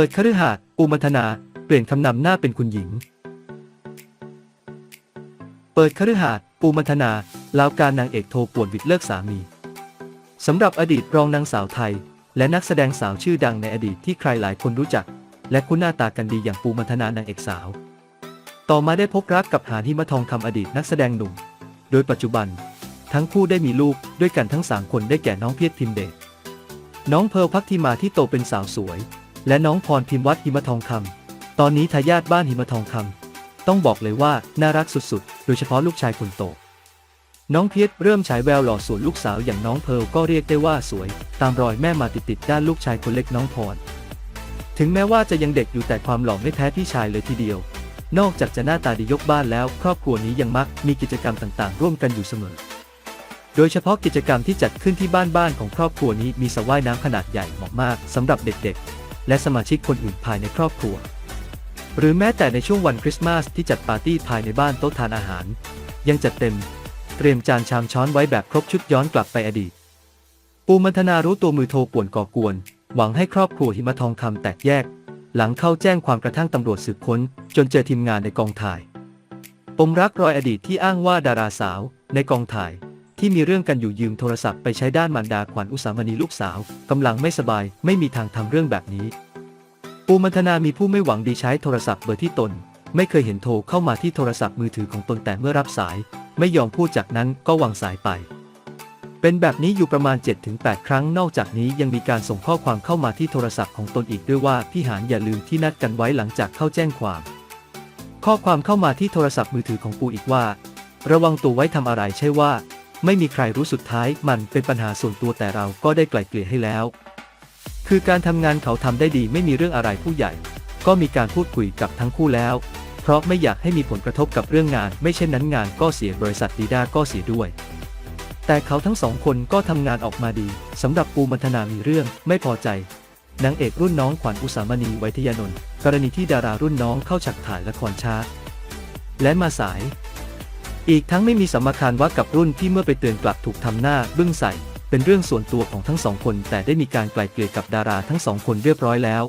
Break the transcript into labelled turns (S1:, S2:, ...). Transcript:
S1: ปิดคฤหาสน์ปูมัทนา เปลี่ยนคำนำหน้าเป็นคุณหญิง เปิดคฤหาสน์ปูมัทนาลาวการนางเอกโทรป่วนวิดเลิกสามีสำหรับอดีตรองนางสาวไทย และนักแสดงสาวชื่อดังในอดีตที่ใครหลายคนรู้จัก และคุ้นหน้าตากันดีอย่างปูมัทนานางเอกสาว ต่อมาได้พบรักกับหาญหิมะทองคำอดีตนักแสดงหนุ่ม โดยปัจจุบัน ทั้งคู่ได้มีลูกด้วยกันทั้งสามคนได้แก่น้องเพียรพิมเดชน้องเพลพักทิมาที่โตเป็นสาวสวย และน้องพรพิมวัดหิมะทองคำตอนนี้ทายาทบ้านหิมะทองคำต้องบอกเลยว่าน่ารักสุดๆ โดยเฉพาะลูกชายคนโต น้องเพียรเริ่มฉายแววหล่อส่วนลูกสาวอย่างน้องเพร์ลก็เรียกได้ว่าสวย ตามรอยแม่มาติดๆด้านลูกชายคนเล็กน้องพร ถึงแม้ว่าจะยังเด็กอยู่แต่ความหล่อไม่แพ้พี่ชายเลยทีเดียวนอกจากจะหน้าตาดียกบ้านแล้ว ครอบครัวนี้ยังมักมีกิจกรรมต่างๆ ร่วมกันอยู่เสมอ โดยเฉพาะกิจกรรมที่จัดขึ้นที่บ้านบ้านของครอบครัวนี้มีสระว่ายน้ำขนาดใหญ่เหมาะมากสำหรับเด็กๆ และสมาชิกคนอื่นภายในครอบครัว หรือแม้แต่ในช่วงวันคริสต์มาสที่จัดปาร์ตี้ภายในบ้านโต๊ะทานอาหาร ยังจัดเต็ม เตรียมจานชามช้อนไว้แบบครบชุดย้อนกลับไปอดีต ปูมันธนารู้ตัวมือโทรป่วนก่อกวน หวังให้ครอบครัวหิมะทองคำแตกแยก หลังเข้าแจ้งความกระทั่งตำรวจสืบค้น จนเจอทีมงานในกองถ่ายปมรักรอยอดีตที่อ้างว่าดาราสาว ในกองถ่ายที่มีเรื่องกันอยู่ยืมโทรศัพท์ไปใช้ด้านมารดาขวัญอุสามณีลูกสาว กำลังไม่สบายไม่มีทางทำเรื่องแบบนี้ ปูมันธนามีผู้ไม่หวังดีใช้โทรศัพท์เบอร์ที่ตน ไม่เคยเห็นโทรเข้ามาที่โทรศัพท์มือถือของตนแต่เมื่อรับสาย ไม่ยอมพูดจากนั้นก็วางสายไป เป็นแบบนี้อยู่ประมาณ 7-8 ครั้งนอกจากนี้ยังมีการส่งข้อความเข้ามาที่โทรศัพท์ของตนอีกด้วยว่าพี่หานอย่าลืมที่นัดกันไว้หลังจากเข้าแจ้งความ ข้อความเข้ามาที่โทรศัพท์มือถือของปูอีกว่า ระวังตัวไว้ทำอะไรใช่ว่า ไม่มีใครรู้สุดท้ายมันเป็นปัญหาส่วนตัวแต่เราก็ได้ไกล่เกลี่ยให้แล้ว คือการทำงานเขาทำได้ดีไม่มีเรื่องอะไรผู้ใหญ่ ก็มีการพูดคุยกับทั้งคู่แล้ว เพราะไม่อยากให้มีผลกระทบกับเรื่องงาน ไม่เช่นนั้นงานก็เสียบริษัทดีด้าก็เสียด้วย แต่เขาทั้งสองคนก็ทำงานออกมาดีสำหรับปูมัทนามีเรื่องไม่พอใจนางเอกรุ่นน้องขวัญอุสามณีไวยทยานนท์กรณีที่ดารารุ่นน้องเข้าฉากถ่ายละครช้า และมาสาย อีกทั้งไม่มีสมมาคารว่ากับรุ่นที่เมื่อไปเตือนกลับถูกทำหน้าบึ้งใส่ เป็นเรื่องส่วนตัวของทั้งสองคน แต่ได้มีการไกล่เกลี่ยกับดาราทั้งสองคนเรียบร้อยแล้ว